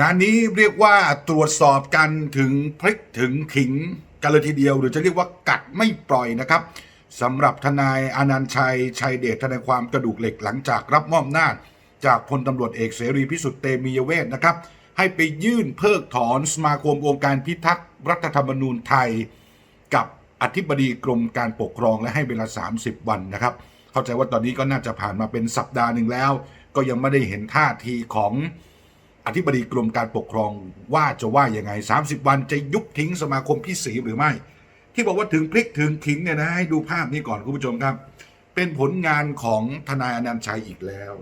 งานนี้เรียกว่าตรวจสอบกันถึงพริกถึงขิงกันเลยทีเดียวหรือจะเรียกว่ากัดไม่ปล่อยนะครับสำหรับทนายอนันต์ชัย ชัยเดชทนายความกระดูกเหล็กหลังจากรับมอบหน้าจากพลตำรวจเอกเสรีพิสุทธิ์เตมียเวทนะครับ ให้ไปยื่นเพิกถอนสมาคมองค์การพิทักษ์รัฐธรรมนูญไทย กับอธิบดีกรมการปกครองและให้เวลา 30 วันนะครับ เข้าใจว่าตอนนี้ก็น่าจะผ่านมาเป็นสัปดาห์หนึ่งแล้ว ก็ยังไม่ได้เห็นท่าทีของ อธิบดีกรมการปกครองว่าจะว่ายังไง 30 วันจะยุบทิ้งสมาคมพี่ศรีหรือไม่ ที่บอกว่าถึงพลิกถึงขิงเนี่ยนะให้ดูภาพนี้ก่อนคุณผู้ชมครับ เป็นผลงานของทนายอนันต์ชัยอีกแล้ว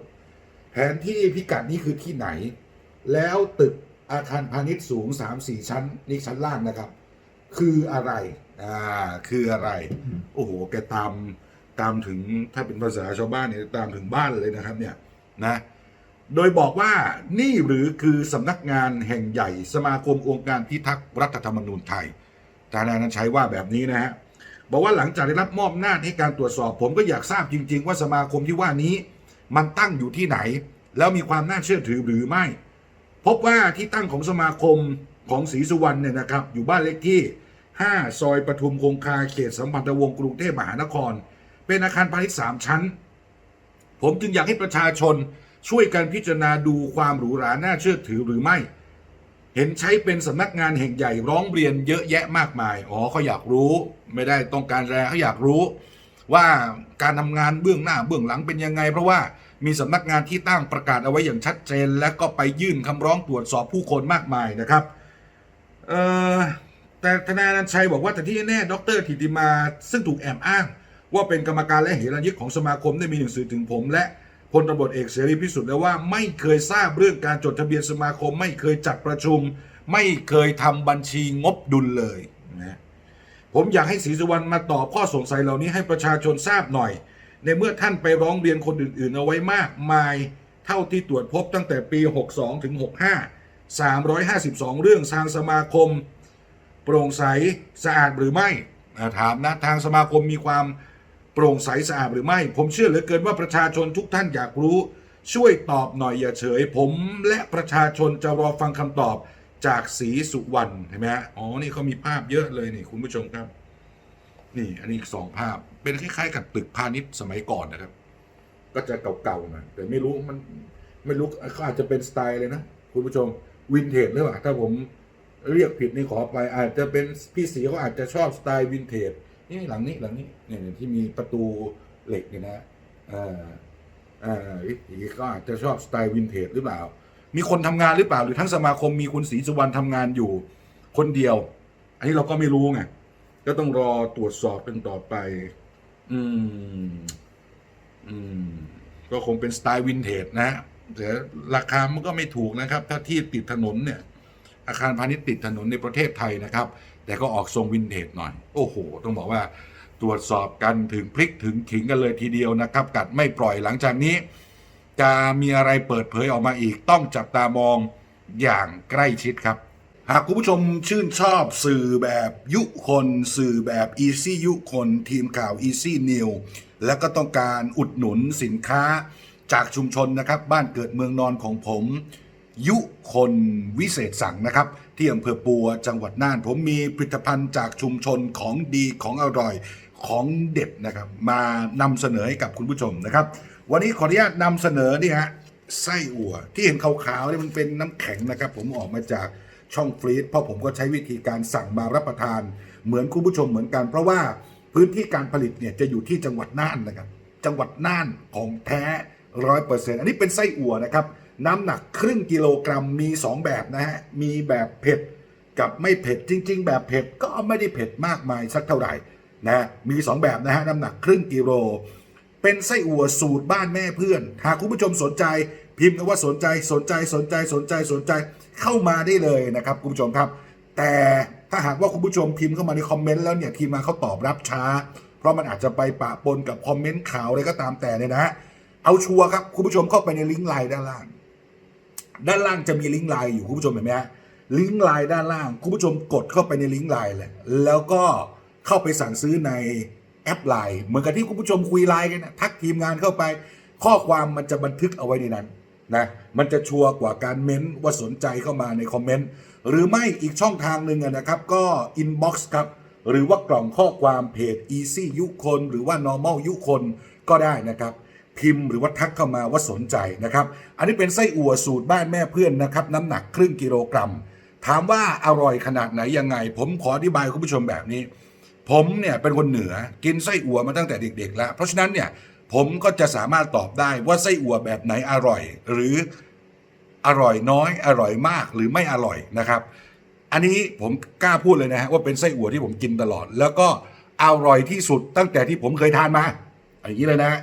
แผนที่พิกัดนี้คือที่ไหน แล้วตึกอาคารพาณิชย์สูง 3-4 ชั้นนี่ชั้นล่างนะครับ คืออะไรอ่าคืออะไร โอ้โหแกตามตามถึงถ้าเป็นภาษาชาวบ้านเนี่ยตามถึงบ้านเลยนะครับ เนี่ยนะ โดยบอกว่านี่หรือคือสำนักงานแห่งใหญ่สมาคมองค์การพิทักษ์รัฐธรรมนูญไทยทนายนันชัยว่าแบบนี้นะฮะบอกว่าหลังจากได้รับมอบหน้าจให้การตรวจสอบ ผมก็อยากทราบจริง ๆ ว่าสมาคมที่ว่านี้มันตั้งอยู่ที่ไหน แล้วมีความน่าเชื่อถือหรือไม่ พบว่าที่ตั้งของสมาคมของศรีสุวรรณเนี่ยนะครับ อยู่บ้านเลขที่ 5 ซอยปทุมคงคาเขตสัมพันธวงศ์กรุงเทพมหานคร เป็นอาคารพาณิชย์สามชั้น ผมจึงอยากให้ประชาชน ช่วยกันพิจารณาดูความหรูหราน่าเชื่อถือหรือไม่ เห็นใช้เป็นสำนักงานแห่งใหญ่ร้องเรียนเยอะแยะมากมาย อ๋อเขาอยากรู้ ไม่ได้ต้องการแรงเขาอยากรู้ ว่าการทำงานเบื้องหน้าเบื้องหลังเป็นยังไง เพราะว่ามีสำนักงานที่ตั้งประกาศเอาไว้อย่างชัดเจน และก็ไปยื่นคำร้องตรวจสอบผู้คนมากมายนะครับเออแต่ทนายนันต์ชัยบอกว่าแต่ที่แน่ดรธิติมาซึ่งถูกแอบอ้าง ว่าเป็นกรรมการและเหรัญยึกของสมาคมได้มีหนังสือถึงผมและ พลตำรวจเอกเสรีพิสุทธิ์แล้วว่าไม่เคยทราบเรื่องการจดทะเบียนสมาคม ไม่เคยจัดประชุม ไม่เคยทำบัญชีงบดุลเลยนะผมอยากให้ศรีสุวรรณมาตอบข้อสงสัยเหล่านี้ให้ประชาชนทราบหน่อย ในเมื่อท่านไปร้องเรียนคนอื่นๆ เอาไว้มากมาย เท่าที่ตรวจพบตั้งแต่ปี 62 ถึง 65 352 เรื่องทางสมาคม โปร่งใสสะอาดหรือไม่ ถามนะ ทางสมาคมมีความ โปร่งใสสะอาดหรือไม่ ผมเชื่อเหลือเกินว่าประชาชนทุกท่านอยากรู้ ช่วยตอบหน่อยอย่าเฉย ผมและประชาชนจะรอฟังคำตอบจากศรีสุวรรณเห็นไหมฮะอ๋อนี่เขามีภาพเยอะเลยนี่คุณผู้ชมครับ นี่อันนี้อีกสองภาพเป็นคล้ายๆ กับตึกพาณิชย์สมัยก่อนนะครับ ก็จะเก่าๆหน่อยแต่ไม่รู้มันไม่รู้เขาอาจจะเป็นสไตล์เลยนะ คุณผู้ชมวินเทจหรือเปล่าถ้าผมเรียกผิดนี่ขอไปอาจจะเป็นพี่สีเขาอาจจะชอบสไตล์วินเทจ นี่หลังนี้หลังนี้เนี่ยที่มีประตูเหล็กเนี่ยนะอ่าอ่าพี่สีก็อาจจะชอบสไตล์วินเทจหรือเปล่า มีคนทำงานหรือเปล่า หรือทั้งสมาคมมีคุณศรีสุวรรณทำงานอยู่คนเดียว อันนี้เราก็ไม่รู้ไงก็ต้องรอตรวจสอบกันต่อไป อืม อืม ก็คงเป็นสไตล์วินเทจนะแต่ราคามันก็ไม่ถูกนะครับ ถ้าที่ติดถนนเนี่ย อาคารพาณิชย์ติดถนนในประเทศไทยนะครับ แต่ก็ออกทรงวินเทจหน่อย โอ้โห ต้องบอกว่าตรวจสอบกันถึงพลิกถึงขิงกันเลยทีเดียวนะครับ กัดไม่ปล่อยหลังจากนี้ จะมีอะไรเปิดเผยออกมาอีก ต้องจับตามองอย่างใกล้ชิดครับ หากคุณผู้ชมชื่นชอบสื่อแบบยุคน สื่อแบบ Easy ยุคน ทีมข่าว Easy New และก็ต้องการอุดหนุนสินค้าจากชุมชนนะครับ บ้านเกิดเมืองนอนของผม ยุคนวิเศษสั่งนะครับ ที่อำเภอปัวจังหวัดน่าน ผมมีผลิตภัณฑ์จากชุมชนของดีของอร่อยของเด็ดนะครับ มานำเสนอให้กับคุณผู้ชมนะครับ วันนี้ขออนุญาตนำเสนอนี่ฮะไส้อั่ว ที่เห็นขาวๆนี่มันเป็นน้ำแข็งนะครับ ผมออกมาจากช่องฟรีซเพราะผมก็ใช้วิธีการสั่งมารับประทาน เหมือนคุณผู้ชมเหมือนกัน เพราะว่าพื้นที่การผลิตเนี่ยจะอยู่ที่จังหวัดน่านนะครับ จังหวัดน่านของแท้ ร้อยเปอร์เซ็นต์อันนี้เป็นไส้อั่วนะครับ น้ำหนักครึ่งกิโลกรัมมี 2 แบบนะฮะ มีแบบเผ็ดกับไม่เผ็ดจริง ๆ แบบเผ็ดก็ไม่ได้เผ็ดมากมายสักเท่าไหร่นะมี 2 แบบนะฮะน้ำหนักครึ่งกิโลเป็นไส้อั่วสูตรบ้านแม่เพื่อน หากคุณผู้ชมสนใจ พิมพ์คำว่าสนใจสนใจสนใจสนใจสนใจเข้ามาได้เลยนะครับคุณผู้ชมครับ แต่ถ้าหากว่าคุณผู้ชมพิมพ์เข้ามาในคอมเมนต์แล้วเนี่ยทีมงานเขาตอบรับช้า เพราะมันอาจจะไปปะปนกับคอมเมนต์ข่าวอะไรก็ตามแต่เนี่ยนะฮะ เอาชัวร์ครับคุณผู้ชมเข้าไปในลิงก์ไลน์ด้านล่าง ด้านล่างจะมีลิงก์ไลน์อยู่คุณผู้ชมเห็นไหมฮะลิงก์ไลน์ด้านล่างคุณผู้ชมกดเข้าไปในลิงก์ไลน์แหละแล้วก็เข้าไปสั่งซื้อในแอปไลน์เหมือนกับที่คุณผู้ชมคุยไลน์กันนะทักทีมงานเข้าไป ข้อความมันจะบันทึกเอาไว้ในนั้นนะมันจะชัวร์กว่าการเม้นว่าสนใจเข้ามาในคอมเมนต์หรือไม่อีกช่องทางหนึ่งนะครับ ก็อินบ็อกซ์ครับหรือว่ากล่องข้อความเพจ Easy ยุคนหรือว่า Normal ยุคนก็ได้นะครับ พิมพ์หรือว่าทักเข้ามาว่าสนใจนะครับ อันนี้เป็นไส้อั่วสูตรบ้านแม่เพื่อนนะครับ น้ำหนักครึ่งกิโลกรัม ถามว่าอร่อยขนาดไหนยังไง ผมขออธิบายคุณผู้ชมแบบนี้ ผมเนี่ยเป็นคนเหนือกินไส้อั่วมาตั้งแต่เด็ก ๆ แล้ว เพราะฉะนั้นเนี่ยผมก็จะสามารถตอบได้ว่าไส้อั่วแบบไหนอร่อย หรืออร่อยน้อย อร่อยมากหรือไม่อร่อยนะครับ อันนี้ผมกล้าพูดเลยนะฮะว่าเป็นไส้อั่วที่ผมกินตลอด แล้วก็อร่อยที่สุดตั้งแต่ที่ผมเคยทานมาอย่างนี้เลยนะฮะ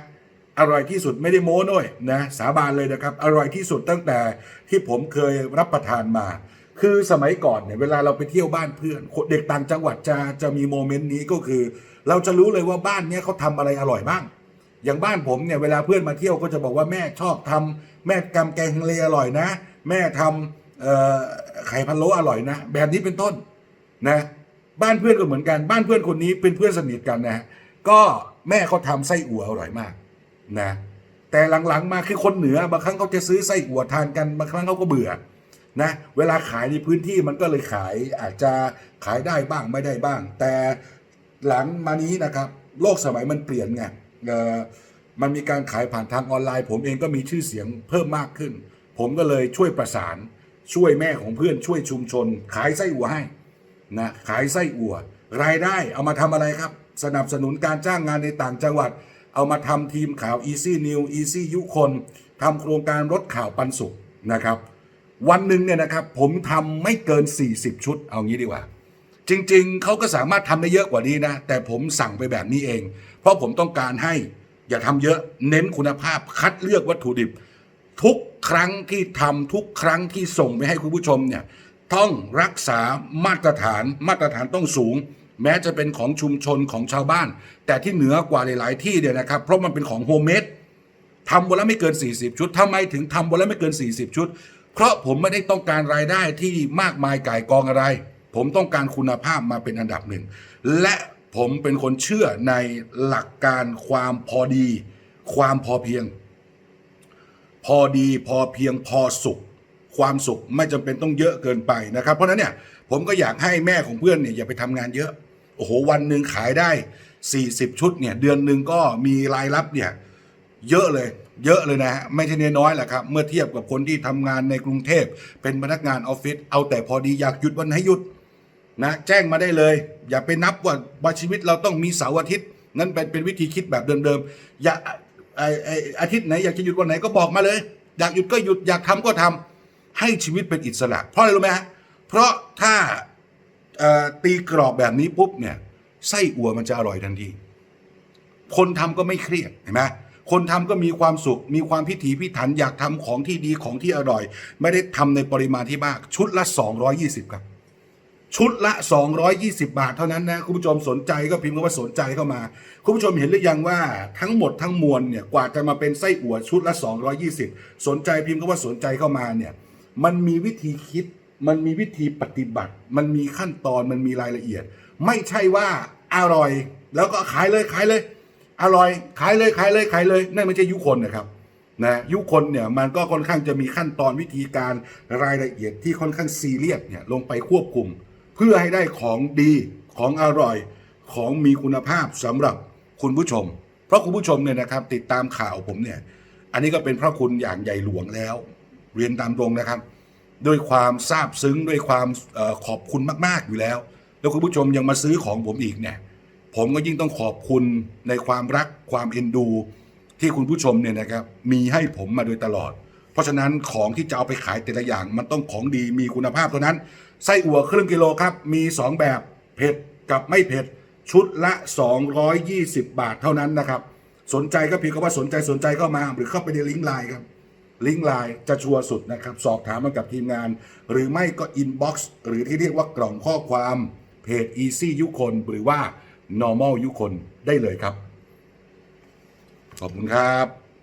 อร่อยที่สุดไม่ได้โม้ด้วยนะสาบานเลยนะครับ อร่อยที่สุดตั้งแต่ที่ผมเคยรับประทานมา คือสมัยก่อนเนี่ยเวลาเราไปเที่ยวบ้านเพื่อนเด็กต่างจังหวัดจะจะมีโมเมนต์นี้ก็คือ เราจะรู้เลยว่าบ้านเนี้ยเขาทำอะไรอร่อยบ้าง อย่างบ้านผมเนี่ยเวลาเพื่อนมาเที่ยวก็จะบอกว่าแม่ชอบทำแม่กำแกงเลอร่อยนะ แม่ทำไข่พะโล้อร่อยนะ แบบนี้เป็นต้นนะบ้านเพื่อนก็เหมือนกันบ้านเพื่อนคนนี้เป็นเพื่อนสนิทกันนะฮะก็แม่เขาทำไส้อั่วอร่อยมาก นะแต่หลังๆมาคือคนเหนือบางครั้งเขาจะซื้อไส้อั่วทานกันบางครั้งเขาก็เบื่อนะเวลาขายในพื้นที่มันก็เลยขายอาจจะขายได้บ้างไม่ได้บ้าง แต่หลังมานี้นะครับ โลกสมัยมันเปลี่ยนไงมันมีการขายผ่านทางออนไลน์ ผมเองก็มีชื่อเสียงเพิ่มมากขึ้น ผมก็เลยช่วยประสานช่วยแม่ของเพื่อนช่วยชุมชน ขายไส้อั่วให้นะขายไส้อั่ว รายได้เอามาทำอะไรครับ สนับสนุนการจ้างงานในต่างจังหวัด เอามาทำทีมข่าว Easy New Easy ยุคนทำโครงการรถข่าวปันสุขนะครับ วันหนึ่งเนี่ยนะครับผมทำไม่เกิน 40 ชุด เอางี้ดีกว่า จริงๆ เขาก็สามารถทำได้เยอะกว่านี้นะ แต่ผมสั่งไปแบบนี้เอง เพราะผมต้องการให้อย่าทำเยอะเน้นคุณภาพคัดเลือกวัตถุดิบ ทุกครั้งที่ทำทุกครั้งที่ส่งไปให้คุณผู้ชมเนี่ยต้องรักษามาตรฐานมาตรฐานต้องสูง แม้จะเป็นของชุมชนของชาวบ้าน แต่ที่เหนือกว่าหลาย ๆ ที่เนี่ยนะครับเพราะมันเป็นของโฮมเมดทำวันละไม่เกิน 40 ชุดทำไมถึงทำวันละไม่เกิน 40 ชุด เพราะผมไม่ได้ต้องการรายได้ที่มากมายก่ายกองอะไร ผมต้องการคุณภาพมาเป็นอันดับหนึ่ง และผมเป็นคนเชื่อในหลักการความพอดี ความพอเพียง พอดีพอเพียงพอสุข ความสุขไม่จำเป็นต้องเยอะเกินไปนะครับ เพราะฉะนั้นเนี่ยผมก็อยากให้แม่ของเพื่อนเนี่ยอย่าไปทำงานเยอะ โอ้โหวันหนึ่งขายได้ 40 ชุดเนี่ยเดือนหนึ่งก็มีรายรับเนี่ยเยอะเลย เยอะเลยนะฮะไม่ใช่น้อยๆแหละครับ เมื่อเทียบกับคนที่ทำงานในกรุงเทพ เป็นพนักงานออฟฟิศเอาแต่พอดีอยากหยุดวันไหนหยุดนะแจ้งมาได้เลย อย่าไปนับว่าว่าชีวิตเราต้องมีเสาร์อาทิตย์ นั่นเป็นเป็นวิธีคิดแบบเดิมๆอย่าไอไออาทิตย์ไหนอยากจะหยุดวันไหนก็บอกมาเลย อยากหยุดก็หยุดอยากทำก็ทำให้ชีวิตเป็นอิสระ เพราะอะไรรู้ไหมฮะเพราะถ้า ตีกรอบแบบนี้ปุ๊บเนี่ยไส้อั่วมันจะอร่อยทันที คนทำก็ไม่เครียดเห็นไหมคนทำก็มีความสุข มีความพิถีพิถันอยากทำของที่ดีของที่อร่อย ไม่ได้ทำในปริมาณที่มาก ชุดละ 220 ครับ ชุดละ 220 บาทเท่านั้นนะ คุณผู้ชมสนใจก็พิมพ์คำว่าสนใจเข้ามา คุณผู้ชมเห็นหรือยังว่าทั้งหมดทั้งมวลเนี่ยกว่าจะมาเป็นไส้อั่วชุดละ 220 สนใจพิมพ์คำว่าสนใจเข้ามาเนี่ยมันมีวิธีคิด มันมีวิธีปฏิบัติ มันมีขั้นตอนมันมีรายละเอียด ไม่ใช่ว่าอร่อย แล้วก็ขายเลยขายเลย อร่อยขายเลยขายเลยขายเลยนั่นไม่ใช่ยุคนนะครับนะยุคนเนี่ยมันก็ค่อนข้างจะมีขั้นตอนวิธีการรายละเอียดที่ค่อนข้างซีเรียสเนี่ยลงไปควบคุม เพื่อให้ได้ของดีของอร่อยของมีคุณภาพสำหรับคุณผู้ชม เพราะคุณผู้ชมเนี่ยนะครับติดตามข่าวผมเนี่ยอันนี้ก็เป็นพระคุณอย่างใหญ่หลวงแล้ว เรียนตามตรงนะครับ ด้วยความซาบซึ้งด้วยความอขอบคุณมาก ๆ อยู่แล้ว แล้วคุณผู้ชมยังมาซื้อของผมอีกเนี่ย ผมก็ยิ่งต้องขอบคุณในความรักความเอ็นดู ที่คุณผู้ชมเนี่ยนะครับมีให้ผมมาโดยตลอด เพราะฉะนั้นของที่จะเอาไปขายแต่ละอย่าง มันต้องของดีมีคุณภาพเท่านั้นไส้อั่วครึ่งกิโลครับมี 2 แบบเผ็ดกับไม่เผ็ดชุดละ 220 บาทเท่านั้นนะครับ สนใจก็เพียงคำว่าสนใจสนใจเข้ามาหรือเข้าไปในลิงก์ไลน์ครับ ลิงก์ไลน์จะชัวร์สุดนะครับ สอบถามมากับทีมงาน หรือไม่ก็อินบ็อกซ์หรือที่เรียกว่ากล่องข้อความเพจ Easy ยุคนหรือว่า normal ยุคนได้เลยครับ ขอบคุณครับ